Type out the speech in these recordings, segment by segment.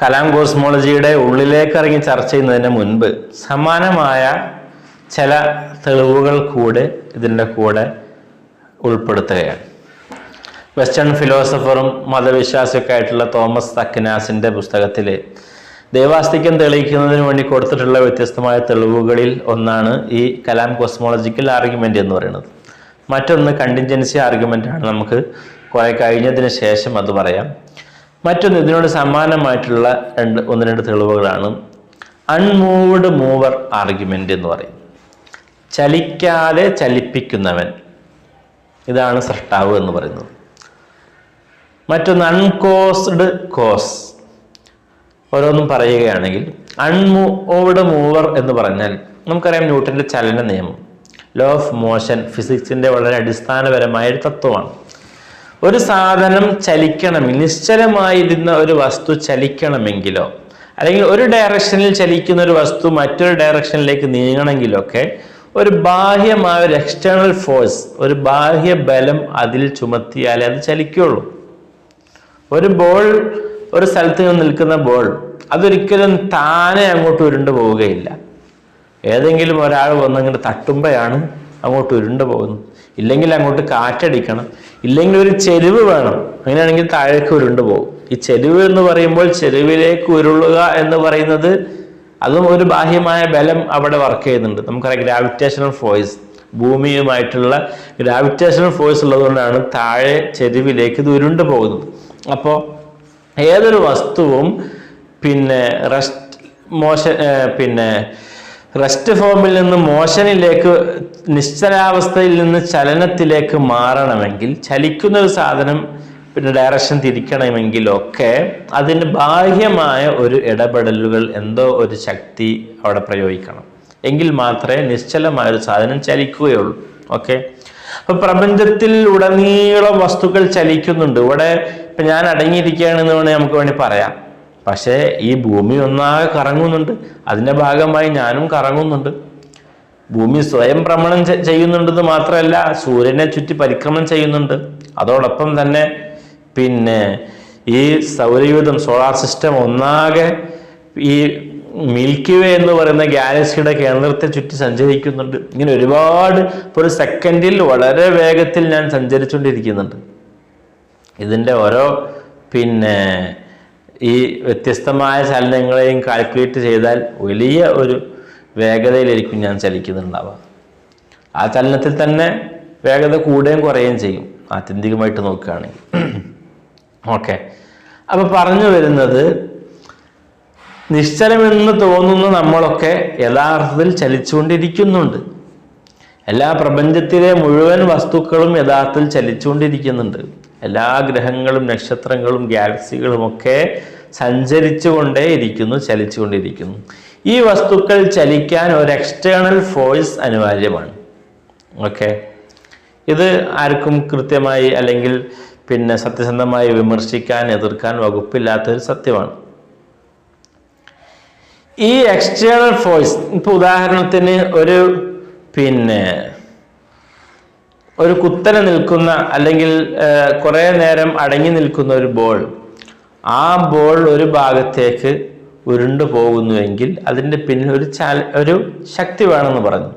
കലാം കോസ്മോളജിയുടെ ഉള്ളിലേക്ക് ഇറങ്ങി ചർച്ച ചെയ്യുന്നതിന് മുൻപ് സമാനമായ ചില തെളിവുകൾ കൂടെ ഇതിന്റെ കൂടെ ഉൾപ്പെടുത്തുകയാണ്. വെസ്റ്റേൺ ഫിലോസഫറും മതവിശ്വാസിയൊക്കെ ആയിട്ടുള്ള തോമസ് തക്കനാസിന്റെ പുസ്തകത്തിൽ ദൈവാസ്തിക്യം തെളിയിക്കുന്നതിന് വേണ്ടി കൊടുത്തിട്ടുള്ള വ്യത്യസ്തമായ തെളിവുകളിൽ ഒന്നാണ് ഈ കലാം കോസ്മോളജിക്കൽ ആർഗ്യുമെന്റ് എന്ന് പറയുന്നത്. മറ്റൊന്ന് കണ്ടിൻജൻസി ആർഗ്യുമെന്റ് ആണ്. നമുക്ക് കുറെ കഴിഞ്ഞതിന് ശേഷം അത് പറയാം. മറ്റൊന്ന് ഇതിനോട് സമാനമായിട്ടുള്ള രണ്ട് ഒന്ന് രണ്ട് തെളിവുകളാണ്. അൺമൂവ്ഡ് മൂവർ ആർഗ്യുമെന്റ് എന്ന് പറയും. ചലിക്കാതെ ചലിപ്പിക്കുന്നവൻ. ഇതാണ് സൃഷ്ടാവ് എന്ന് പറയുന്നത്. മറ്റൊന്ന് അൺകോസ്ഡ് കോസ് ഓരോന്നും പറയുകയാണെങ്കിൽ അൺമൂവ്ഡ് മൂവർ എന്ന് പറഞ്ഞാൽ നമുക്കറിയാം ന്യൂട്ടന്റെ ചലന നിയമം. ലോ ഓഫ് മോഷൻ ഫിസിക്സിന്റെ വളരെ അടിസ്ഥാനപരമായ ഒരു തത്വമാണ്. ഒരു സാധനം ചലിക്കണമെങ്കിൽ നിശ്ചലമായിരുന്ന ഒരു വസ്തു ചലിക്കണമെങ്കിലോ അല്ലെങ്കിൽ ഒരു ഡയറക്ഷനിൽ ചലിക്കുന്ന ഒരു വസ്തു മറ്റൊരു ഡയറക്ഷനിലേക്ക് നീങ്ങണമെങ്കിലൊക്കെ ഒരു ബാഹ്യമായ ഒരു എക്സ്റ്റേണൽ ഫോഴ്സ് ഒരു ബാഹ്യ ബലം അതിൽ ചുമത്തിയാലേ അത് ചലിക്കുള്ളൂ. ഒരു ബോൾ ഒരു സ്ഥലത്ത് നിന്ന് നിൽക്കുന്ന ബോൾ അതൊരിക്കലും താനെ അങ്ങോട്ട് ഉരുണ്ടു പോവുകയില്ല. ഏതെങ്കിലും ഒരാൾ വന്നങ്ങോട്ട് തട്ടുമ്പോഴാണ് അങ്ങോട്ട് ഉരുണ്ടു പോകുന്നത്. ഇല്ലെങ്കിൽ അങ്ങോട്ട് കാറ്റടിക്കണം. ഇല്ലെങ്കിൽ ഒരു ചെരുവ് വേണം. അങ്ങനെയാണെങ്കിൽ താഴേക്ക് ഉരുണ്ടു പോകും. ഈ ചെരുവ് എന്ന് പറയുമ്പോൾ ചെരുവിലേക്ക് ഉരുളുക എന്ന് പറയുന്നത് അതും ഒരു ബാഹ്യമായ ബലം അവിടെ വർക്ക് ചെയ്യുന്നുണ്ട്. നമുക്കറിയാം ഗ്രാവിറ്റേഷണൽ ഫോഴ്സ് ഭൂമിയുമായിട്ടുള്ള ഗ്രാവിറ്റേഷണൽ ഫോഴ്സ് ഉള്ളതുകൊണ്ടാണ് താഴെ ചെരുവിലേക്ക് ഇത് ഉരുണ്ടു പോകുന്നത്. അപ്പോൾ ഏതൊരു വസ്തുവും പിന്നെ റെസ്റ്റ് മോശ പിന്നെ റെസ്റ്റ് ഫോമിൽ നിന്ന് മോഷനിലേക്ക് നിശ്ചലാവസ്ഥയിൽ നിന്ന് ചലനത്തിലേക്ക് മാറണമെങ്കിൽ ചലിക്കുന്ന ഒരു സാധനം പിന്നെ ഡയറക്ഷൻ തിരിക്കണമെങ്കിലൊക്കെ അതിന് ബാഹ്യമായ ഒരു ഇടപെടലുകൾ എന്തോ ഒരു ശക്തി അവിടെ പ്രയോഗിക്കണം. എങ്കിൽ മാത്രമേ നിശ്ചലമായ ഒരു സാധനം ചലിക്കുകയുള്ളൂ. ഓക്കെ അപ്പൊ പ്രപഞ്ചത്തിൽ ഉടനീളം വസ്തുക്കൾ ചലിക്കുന്നുണ്ട്. ഇവിടെ ഇപ്പൊ ഞാൻ അടങ്ങിയിരിക്കുകയാണെന്ന് വേണമെങ്കിൽ നമുക്ക് വേണമെങ്കിൽ പറയാം. പക്ഷേ ഈ ഭൂമി ഒന്നാകെ കറങ്ങുന്നുണ്ട്. അതിന്റെ ഭാഗമായി ഞാനും കറങ്ങുന്നുണ്ട്. ഭൂമി സ്വയം ഭ്രമണം ചെയ്യുന്നുണ്ടെന്ന് മാത്രമല്ല സൂര്യനെ ചുറ്റി പരിക്രമണം ചെയ്യുന്നുണ്ട്. അതോടൊപ്പം തന്നെ പിന്നെ ഈ സൗരയൂഥം സോളാർ സിസ്റ്റം ഒന്നാകെ ഈ മിൽക്കി വേ എന്ന് പറയുന്ന ഗാലക്സിയുടെ കേന്ദ്രത്തെ ചുറ്റി സഞ്ചരിക്കുന്നുണ്ട്. ഇങ്ങനെ ഒരുപാട് ഒരു സെക്കൻഡിൽ വളരെ വേഗത്തിൽ ഞാൻ സഞ്ചരിച്ചുകൊണ്ടിരിക്കുന്നുണ്ട്. ഇതിന്റെ ഓരോ പിന്നെ ഈ വ്യത്യസ്തമായ ചലനങ്ങളെയും കാൽക്കുലേറ്റ് ചെയ്താൽ വലിയ ഒരു വേഗതയിലായിരിക്കും ഞാൻ ചലിക്കുന്നുണ്ടാവുക. ആ ചലനത്തിൽ തന്നെ വേഗത കൂടുകയും കുറയുകയും ചെയ്യും. ആത്യന്തികമായിട്ട് നോക്കുകയാണെങ്കിൽ. ഓക്കെ അപ്പം പറഞ്ഞു വരുന്നത് നിശ്ചലമെന്ന് തോന്നുന്ന നമ്മളൊക്കെ യഥാർത്ഥത്തിൽ ചലിച്ചുകൊണ്ടിരിക്കുന്നുണ്ട്. എല്ലാ പ്രപഞ്ചത്തിലെ മുഴുവൻ വസ്തുക്കളും യഥാർത്ഥത്തിൽ ചലിച്ചുകൊണ്ടിരിക്കുന്നുണ്ട്. എല്ലാ ഗ്രഹങ്ങളും നക്ഷത്രങ്ങളും ഗാലക്സികളും ഒക്കെ സഞ്ചരിച്ചുകൊണ്ടേ ഇരിക്കുന്നു ചലിച്ചുകൊണ്ടിരിക്കുന്നു. ഈ വസ്തുക്കൾ ചലിക്കാൻ ഒരു എക്സ്റ്റേണൽ ഫോഴ്സ് അനിവാര്യമാണ്. ഓക്കെ ഇത് ആർക്കും കൃത്യമായി അല്ലെങ്കിൽ പിന്നെ സത്യസന്ധമായി വിമർശിക്കാൻ എതിർക്കാൻ വകുപ്പില്ലാത്തൊരു സത്യമാണ്. ഈ എക്സ്റ്റേണൽ ഫോഴ്സ് ഇപ്പൊ ഉദാഹരണത്തിന് ഒരു പിന്നെ ഒരു കുത്തനെ നിൽക്കുന്ന അല്ലെങ്കിൽ കുറേ നേരം അടങ്ങി നിൽക്കുന്ന ഒരു ബോൾ ആ ബോൾ ഒരു ഭാഗത്തേക്ക് ഉരുണ്ടു പോകുന്നുവെങ്കിൽ അതിന്റെ പിന്നിൽ ഒരു ചാല ഒരു ശക്തി വേണമെന്ന് പറഞ്ഞു.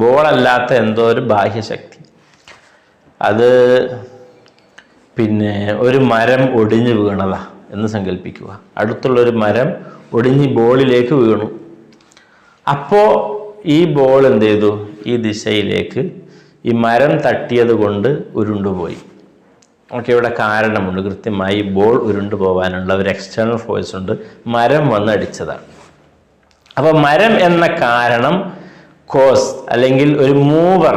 ബോൾ അല്ലാത്ത എന്തോ ഒരു ബാഹ്യശക്തി അത് പിന്നെ ഒരു മരം ഒടിഞ്ഞു വീണതാ എന്ന് സങ്കല്പിക്കുക അടുത്തുള്ള ഒരു മരം ഒടിഞ്ഞ് ബോളിലേക്ക് വീണു. അപ്പോൾ ഈ ബോൾ എന്ത് ചെയ്തു? ഈ ദിശയിലേക്ക് ഈ മരം തട്ടിയത് കൊണ്ട് ഉരുണ്ടുപോയി. നമുക്ക് ഇവിടെ കാരണമുണ്ട്. കൃത്യമായി ബോൾ ഉരുണ്ടു പോകാനുള്ള ഒരു എക്സ്റ്റേണൽ ഫോഴ്സ് ഉണ്ട്. മരം വന്നടിച്ചതാണ്. അപ്പോൾ മരം എന്ന കാരണം കോസ് അല്ലെങ്കിൽ ഒരു മൂവർ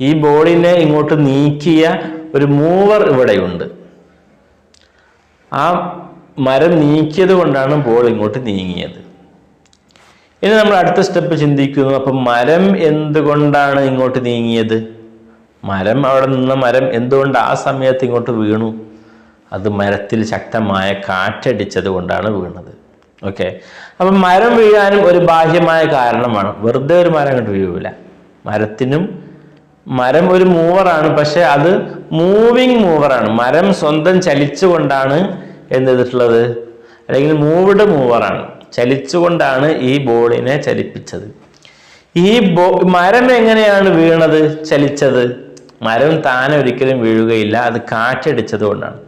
ഈ ബോളിനെ ഇങ്ങോട്ട് നീക്കിയ ഒരു മൂവർ ഇവിടെയുണ്ട്. ആ മരം നീക്കിയത് കൊണ്ടാണ് ബോൾ ഇങ്ങോട്ട് നീങ്ങിയത്. ഇനി നമ്മൾ അടുത്ത സ്റ്റെപ്പ് ചിന്തിക്കുന്നു. അപ്പം മരം എന്തുകൊണ്ടാണ് ഇങ്ങോട്ട് നീങ്ങിയത്? മരം അവിടെ നിന്ന മരം എന്തുകൊണ്ട് ആ സമയത്ത് ഇങ്ങോട്ട് വീണു? അത് മരത്തിൽ ശക്തമായ കാറ്റടിച്ചത് കൊണ്ടാണ് വീണത്. ഓക്കെ അപ്പം മരം വീഴാനും ഒരു ബാഹ്യമായ കാരണമാണ്. വെറുതെ ഒരു മരം അങ്ങോട്ട് വീഴൂല. മരത്തിനും മരം ഒരു മൂവറാണ് പക്ഷെ അത് മൂവിങ് മൂവറാണ് മരം സ്വന്തം ചലിച്ചുകൊണ്ടാണ് എന്ത് ചെയ്തിട്ടുള്ളത് അല്ലെങ്കിൽ മൂവ്ഡ് മൂവറാണ് ചലിച്ചുകൊണ്ടാണ് ഈ ബോളിനെ ചലിപ്പിച്ചത്. ഈ ബോ മരം എങ്ങനെയാണ് വീണത്? ചലിച്ചത്? മരം താനെ ഒരിക്കലും വീഴുകയില്ല അത് കാറ്റടിച്ചത് കൊണ്ടാണ്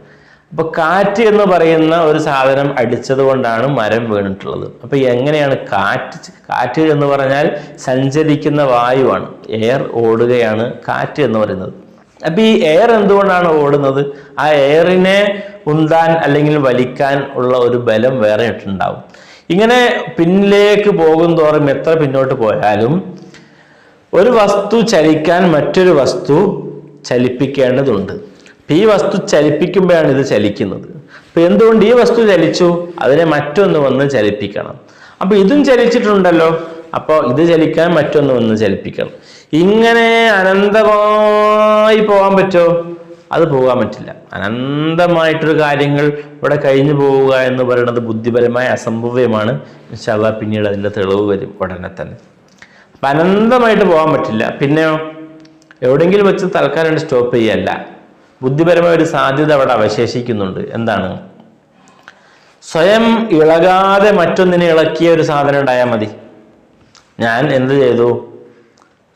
അപ്പൊ കാറ്റ് എന്ന് പറയുന്ന ഒരു സാധനം അടിച്ചത് കൊണ്ടാണ് മരം വീണിട്ടുള്ളത്. അപ്പൊ എങ്ങനെയാണ് കാറ്റ് കാറ്റ് എന്ന് പറഞ്ഞാൽ സഞ്ചരിക്കുന്ന വായുവാണ്. എയർ ഓടുകയാണ് കാറ്റ് എന്ന് പറയുന്നത്. അപ്പൊ ഈ എയർ എന്തുകൊണ്ടാണ് ഓടുന്നത്? ആ എയറിനെ ഉന്താൻ അല്ലെങ്കിൽ വലിക്കാൻ ഉള്ള ഒരു ബലം വേറെ ഇട്ടുണ്ടാവും ഇങ്ങനെ പിന്നിലേക്ക് പോകും തോറും എത്ര പിന്നോട്ട് പോയാലും ഒരു വസ്തു ചലിക്കാൻ മറ്റൊരു വസ്തു ചലിപ്പിക്കേണ്ടതുണ്ട്. ഈ വസ്തു ചലിപ്പിക്കുമ്പോഴാണ് ഇത് ചലിക്കുന്നത്. അപ്പൊ എന്തുകൊണ്ട് ഈ വസ്തു ചലിച്ചു? അതിനെ മറ്റൊന്ന് വന്ന് ചലിപ്പിക്കണം. അപ്പൊ ഇതും ചലിച്ചിട്ടുണ്ടല്ലോ. അപ്പോൾ ഇത് ചലിക്കാൻ മറ്റൊന്ന് വന്ന് ചലിപ്പിക്കണം. ഇങ്ങനെ അനന്തമായി പോകാൻ പറ്റുമോ അത് പോകാൻ പറ്റില്ല. അനന്തമായിട്ടൊരു കാര്യങ്ങൾ ഇവിടെ കഴിഞ്ഞു പോവുക എന്ന് പറയുന്നത് ബുദ്ധിപരമായ അസംഭവ്യമാണ്. ഇൻഷാല്ല പിന്നീട് അതിന്റെ തെളിവ് വരും ഉടനെ തന്നെ. അനന്തമായിട്ട് പോകാൻ പറ്റില്ല. പിന്നെയോ? എവിടെയെങ്കിലും വെച്ച് തൽക്കാലം സ്റ്റോപ്പ് ചെയ്യല്ല. ബുദ്ധിപരമായ ഒരു സാധ്യത അവിടെ അവശേഷിക്കുന്നുണ്ട്. എന്താണ്? സ്വയം ഇളകാതെ മറ്റൊന്നിനെ ഇളക്കിയ ഒരു സാധനം ഉണ്ടായാൽ മതി. ഞാൻ എന്ത് ചെയ്തു?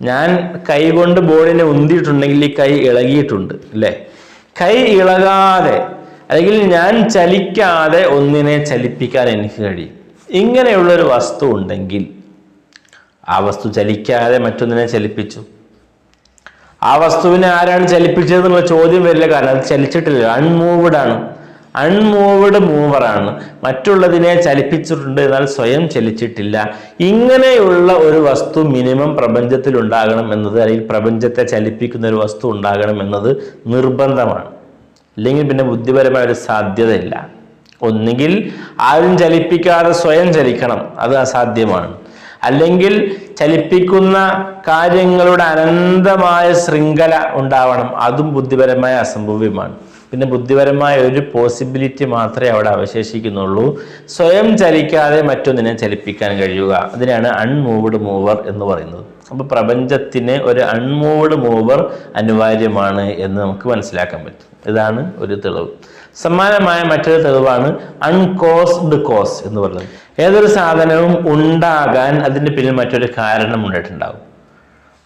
ഞാൻ കൈ കൊണ്ട് ബോളിനെ ഉന്തിയിട്ടുണ്ടെങ്കിൽ ഈ കൈ ഇളകിയിട്ടുണ്ട് അല്ലേ? കൈ ഇളകാതെ അല്ലെങ്കിൽ ഞാൻ ചലിക്കാതെ ഒന്നിനെ ചലിപ്പിക്കാൻ എനിക്ക് കഴിയും. ഇങ്ങനെയുള്ളൊരു വസ്തു ഉണ്ടെങ്കിൽ ആ വസ്തു ചലിക്കാതെ മറ്റൊന്നിനെ ചലിപ്പിച്ചു. ആ വസ്തുവിനെ ആരാണ് ചലിപ്പിച്ചത് എന്നുള്ള ചോദ്യം വരില്ല കാരണം അത് ചലിച്ചിട്ടില്ല. അൺമൂവ്ഡ് ആണ് അൺമൂവ്ഡ് മൂവറാണ് മറ്റുള്ളതിനെ ചലിപ്പിച്ചിട്ടുണ്ട് എന്നാൽ സ്വയം ചലിച്ചിട്ടില്ല. ഇങ്ങനെയുള്ള ഒരു വസ്തു മിനിമം പ്രപഞ്ചത്തിൽ ഉണ്ടാകണം എന്നത് അല്ലെങ്കിൽ പ്രപഞ്ചത്തെ ചലിപ്പിക്കുന്ന ഒരു വസ്തു ഉണ്ടാകണം എന്നത് നിർബന്ധമാണ്. അല്ലെങ്കിൽ പിന്നെ ബുദ്ധിപരമായ ഒരു സാധ്യതയില്ല. ഒന്നുകിൽ ആരും ചലിപ്പിക്കാതെ സ്വയം ചലിക്കണം. അത് അസാധ്യമാണ്. അല്ലെങ്കിൽ ചലിപ്പിക്കുന്ന കാര്യങ്ങളുടെ അനന്തമായ ശൃംഖല ഉണ്ടാവണം. അതും ബുദ്ധിപരമായ അസംഭവ്യമാണ്. പിന്നെ ബുദ്ധിപരമായ ഒരു പോസിബിലിറ്റി മാത്രമേ അവിടെ അവശേഷിക്കുന്നുള്ളൂ. സ്വയം ചലിക്കാതെ മറ്റൊന്നിനെ ചലിപ്പിക്കാൻ കഴിയുക. അതിനാണ് അൺമൂവ്ഡ് മൂവർ എന്ന് പറയുന്നത്. അപ്പോൾ പ്രപഞ്ചത്തിന് ഒരു അൺമൂവ്ഡ് മൂവർ അനിവാര്യമാണ് എന്ന് നമുക്ക് മനസ്സിലാക്കാൻ പറ്റും. ഇതാണ് ഒരു തെളിവ്. സമാനമായ മറ്റൊരു തെളിവാണ് അൺകോസ്ഡ് കോസ് എന്ന് പറയുന്നത് ഏതൊരു സാധനവും ഉണ്ടാകാൻ അതിന്റെ പിന്നിൽ മറ്റൊരു കാരണം ഉണ്ടായിട്ടുണ്ടാകും.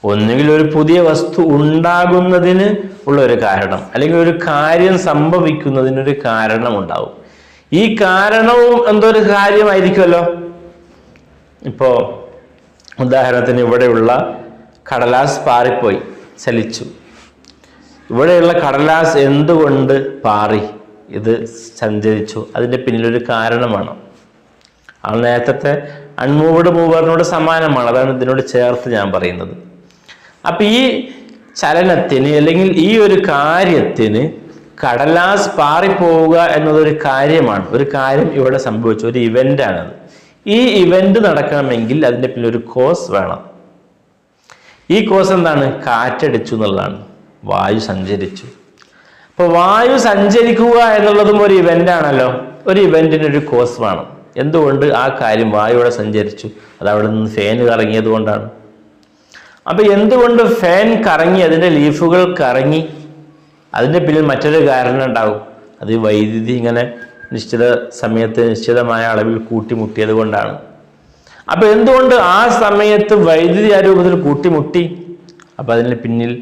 ഒന്നുകിൽ ഒരു പുതിയ വസ്തു ഉണ്ടാകുന്നതിന് ഉള്ള ഒരു കാരണം അല്ലെങ്കിൽ ഒരു കാര്യം സംഭവിക്കുന്നതിനൊരു കാരണം ഉണ്ടാവും ഈ കാരണവും എന്തോ ഒരു കാര്യമായിരിക്കുമല്ലോ. ഇപ്പോ ഉദാഹരണത്തിന് ഇവിടെയുള്ള കടലാസ് പാറിപ്പോയി ചലിച്ചു. ഇവിടെയുള്ള കടലാസ് എന്തുകൊണ്ട് പാറി? ഇത് സഞ്ചരിച്ചു. അതിന്റെ പിന്നിലൊരു കാരണമാണ്. ആ നേരത്തെ അൺമൂവ്ഡ് മൂവറിനോട് സമാനമാണ്. അതാണ് ഇതിനോട് ചേർത്ത് ഞാൻ പറയുന്നത്. അപ്പൊ ഈ ചലനത്തിന് അല്ലെങ്കിൽ ഈ ഒരു കാര്യത്തിന് കടലാസ് പാറിപ്പോവുക എന്നതൊരു കാര്യമാണ്. ഒരു കാര്യം ഇവിടെ സംഭവിച്ചു. ഒരു ഇവന്റ് ആണത്. ഈ ഇവന്റ് നടക്കണമെങ്കിൽ അതിന്റെ പിന്നിൽ ഒരു കോസ് വേണം. ഈ കോസ് എന്താണ്? കാറ്റടിച്ചു എന്നുള്ളതാണ്. വായു സഞ്ചരിച്ചു. അപ്പൊ വായു സഞ്ചരിക്കുക എന്നുള്ളതും ഒരു ഇവന്റ് ആണല്ലോ. ഒരു ഇവന്റിന് ഒരു കോസ് വേണം. എന്തുകൊണ്ട് ആ കാര്യം വായുവിടെ സഞ്ചരിച്ചു? അത് അവിടെ നിന്ന് ഫാൻ കറങ്ങിയത് കൊണ്ടാണ്. അപ്പൊ എന്തുകൊണ്ട് ഫാൻ കറങ്ങി അതിന്റെ ലീഫുകൾ കറങ്ങി? അതിന്റെ പിന്നിൽ മറ്റൊരു കാരണം ഉണ്ടാകും അത് വൈദ്യുതി ഇങ്ങനെ നിശ്ചിത സമയത്ത് നിശ്ചിതമായ അളവിൽ കൂട്ടിമുട്ടിയത് കൊണ്ടാണ്. അപ്പൊ എന്തുകൊണ്ട് ആ സമയത്ത് വൈദ്യുതി ആ രൂപത്തിൽ കൂട്ടിമുട്ടി? അപ്പൊ അതിന് പിന്നിൽ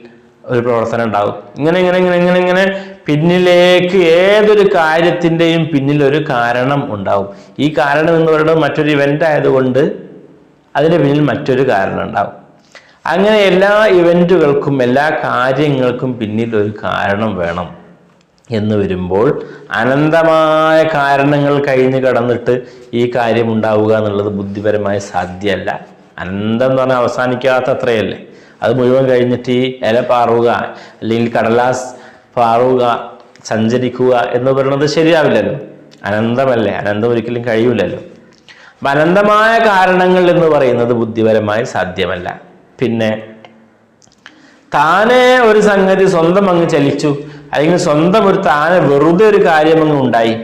ഒരു പ്രവർത്തനം ഉണ്ടാകും ഇങ്ങനെ ഇങ്ങനെ ഇങ്ങനെ ഇങ്ങനെ ഇങ്ങനെ പിന്നിലേക്ക് ഏതൊരു കാര്യത്തിന്റെയും പിന്നിൽ ഒരു കാരണം ഉണ്ടാവും. ഈ കാരണം എന്ന് പറയുന്നത് മറ്റൊരു ഇവന്റ് ആയതുകൊണ്ട് അതിന് പിന്നിൽ മറ്റൊരു കാരണം ഉണ്ടാവും. അങ്ങനെ എല്ലാ ഇവന്റുകൾക്കും എല്ലാ കാര്യങ്ങൾക്കും പിന്നിൽ ഒരു കാരണം വേണം എന്ന് വരുമ്പോൾ അനന്തമായ കാരണങ്ങൾ കഴിഞ്ഞ് കടന്നിട്ട് ഈ കാര്യം ഉണ്ടാവുക എന്നുള്ളത് ബുദ്ധിപരമായി സാധ്യമല്ല. അനന്തം എന്ന് പറഞ്ഞാൽ അവസാനിക്കാത്ത അത്രയല്ലേ അത് മുഴുവൻ കഴിഞ്ഞിട്ട് ഇല പാറുക അല്ലെങ്കിൽ കടലാസ് പാറുക സഞ്ചരിക്കുക എന്ന് പറയുന്നത് ശരിയാവില്ലല്ലോ. അനന്തമല്ലേ? അനന്തം ഒരിക്കലും കഴിയില്ലല്ലോ അനന്തമായ കാരണങ്ങൾ എന്ന് പറയുന്നത് ബുദ്ധിപരമായി സാധ്യമല്ല. പിന്നെ താനെ ഒരു സംഗതി സ്വന്തം അങ്ങ് ചലിച്ചു. അല്ലെങ്കിൽ സ്വന്തം ഒരു താനെ വെറുതെ ഒരു കാര്യം അങ്ങ് ഉണ്ടായി.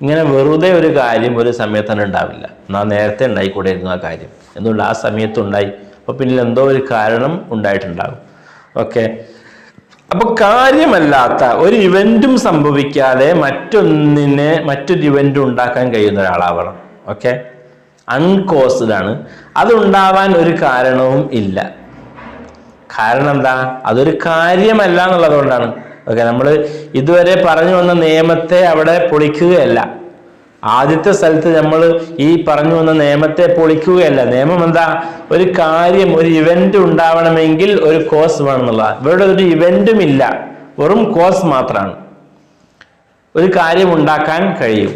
ഇങ്ങനെ വെറുതെ ഒരു കാര്യം ഒരു സമയത്ത് തന്നെ ഉണ്ടാവില്ല. എന്നാൽ നേരത്തെ ഉണ്ടായിക്കൂടായിരുന്നു ആ കാര്യം. എന്തുകൊണ്ട് ആ സമയത്ത് ഉണ്ടായി. അപ്പോൾ പിന്നിൽ എന്തോ ഒരു കാരണം ഉണ്ടായിട്ടുണ്ടാകും. ഓക്കെ അപ്പൊ കാര്യമല്ലാത്ത ഒരു ഇവന്റും സംഭവിക്കാതെ മറ്റൊന്നിനെ മറ്റൊരു ഇവന്റ് ഉണ്ടാക്കാൻ കഴിയുന്ന ഒരാളാവണം. ഓക്കെ അൺകോസ്ഡ് ആണ്. അതുണ്ടാവാൻ ഒരു കാരണവും ഇല്ല. കാരണം എന്താ? അതൊരു കാര്യമല്ല എന്നുള്ളത് കൊണ്ടാണ് ഓക്കെ നമ്മൾ ഇതുവരെ പറഞ്ഞു വന്ന നിയമത്തെ അവിടെ പൊളിക്കുകയല്ല. ആദ്യത്തെ സ്ഥലത്ത് നമ്മൾ ഈ പറഞ്ഞു വന്ന നിയമത്തെ പൊളിക്കുകയല്ല. നിയമം എന്താ? ഒരു കാര്യം ഒരു ഇവന്റ് ഉണ്ടാവണമെങ്കിൽ ഒരു കോസ് വേണം എന്നുള്ളതാണ് ഇവിടെ ഒരു ഇവന്റും ഇല്ല. വെറും കോസ് മാത്രമാണ് ഒരു കാര്യം ഉണ്ടാക്കാൻ കഴിയും.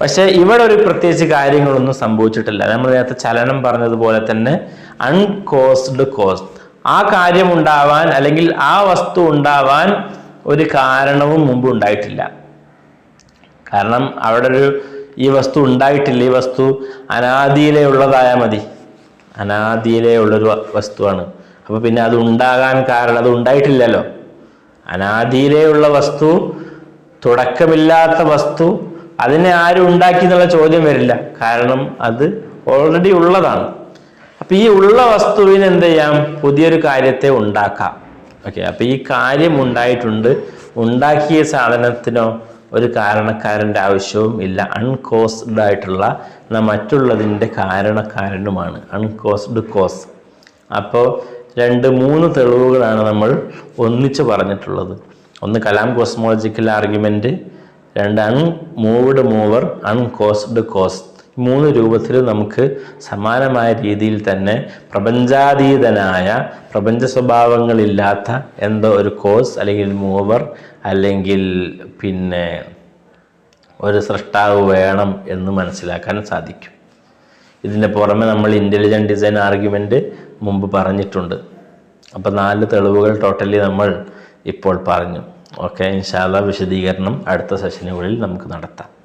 പക്ഷെ ഇവിടെ ഒരു പ്രത്യേകിച്ച് കാര്യങ്ങളൊന്നും സംഭവിച്ചിട്ടില്ല. നമ്മൾ നേരത്തെ ചലനം പറഞ്ഞതുപോലെ തന്നെ അൺകോസ്ഡ് കോസ് ആ കാര്യം ഉണ്ടാവാൻ അല്ലെങ്കിൽ ആ വസ്തു ഉണ്ടാവാൻ ഒരു കാരണവും മുമ്പ് ഉണ്ടായിട്ടില്ല. കാരണം അവിടെ ഒരു ഈ വസ്തു ഉണ്ടായിട്ടില്ല. ഈ വസ്തു അനാദിയിലേ ഉള്ളതായാൽ മതി. അനാദിയിലേ ഉള്ളൊരു വസ്തുവാണ്. അപ്പോൾ പിന്നെ അത് ഉണ്ടാകാൻ കാരണം അത് ഉണ്ടായിട്ടില്ലല്ലോ. അനാദിയിലേ ഉള്ള വസ്തു തുടക്കമില്ലാത്ത വസ്തു അതിനെ ആരും ഉണ്ടാക്കി എന്നുള്ള ചോദ്യം വരില്ല. കാരണം അത് ഓൾറെഡി ഉള്ളതാണ്. അപ്പൊ ഈ ഉള്ള വസ്തുവിന് എന്ത് ചെയ്യാം? പുതിയൊരു കാര്യത്തെ ഉണ്ടാക്കാം. ഓക്കെ അപ്പൊ ഈ കാര്യം ഉണ്ടായിട്ടുണ്ട്. ഉണ്ടാക്കിയ സാധനത്തിനോ ഒരു കാരണക്കാരന്റെ ആവശ്യവും ഇല്ല. അൺകോസ്ഡ് ആയിട്ടുള്ള മറ്റുള്ളതിന്റെ കാരണക്കാരനുമാണ്. അൺകോസ്ഡ് കോസ് അപ്പോൾ രണ്ട് മൂന്ന് തെളിവുകളാണ് നമ്മൾ ഒന്നിച്ച് പറഞ്ഞിട്ടുള്ളത്. ഒന്ന് കലാം കോസ്മോളജിക്കൽ ആർഗ്യുമെന്റ് രണ്ട് അൺമൂവ്ഡ് മൂവർ അൺകോസ്ഡ് കോസ് മൂന്ന് രൂപത്തിൽ നമുക്ക് സമാനമായ രീതിയിൽ തന്നെ പ്രപഞ്ചാതീതനായ പ്രപഞ്ച സ്വഭാവങ്ങളില്ലാത്ത എന്തോ ഒരു കോഴ്സ് അല്ലെങ്കിൽ മൂവർ അല്ലെങ്കിൽ പിന്നെ ഒരു സൃഷ്ടാവ് വേണം എന്ന് മനസ്സിലാക്കാൻ സാധിക്കും. ഇതിന് പുറമെ നമ്മൾ ഇന്റലിജന്റ് ഡിസൈൻ ആർഗ്യുമെന്റ് മുമ്പ് പറഞ്ഞിട്ടുണ്ട്. അപ്പോൾ നാല് തെളിവുകൾ ടോട്ടലി നമ്മൾ ഇപ്പോൾ പറഞ്ഞു. ഓക്കെ ഇൻഷാല്ല വിശദീകരണം അടുത്ത സെഷനുകളിൽ നമുക്ക് നടത്താം.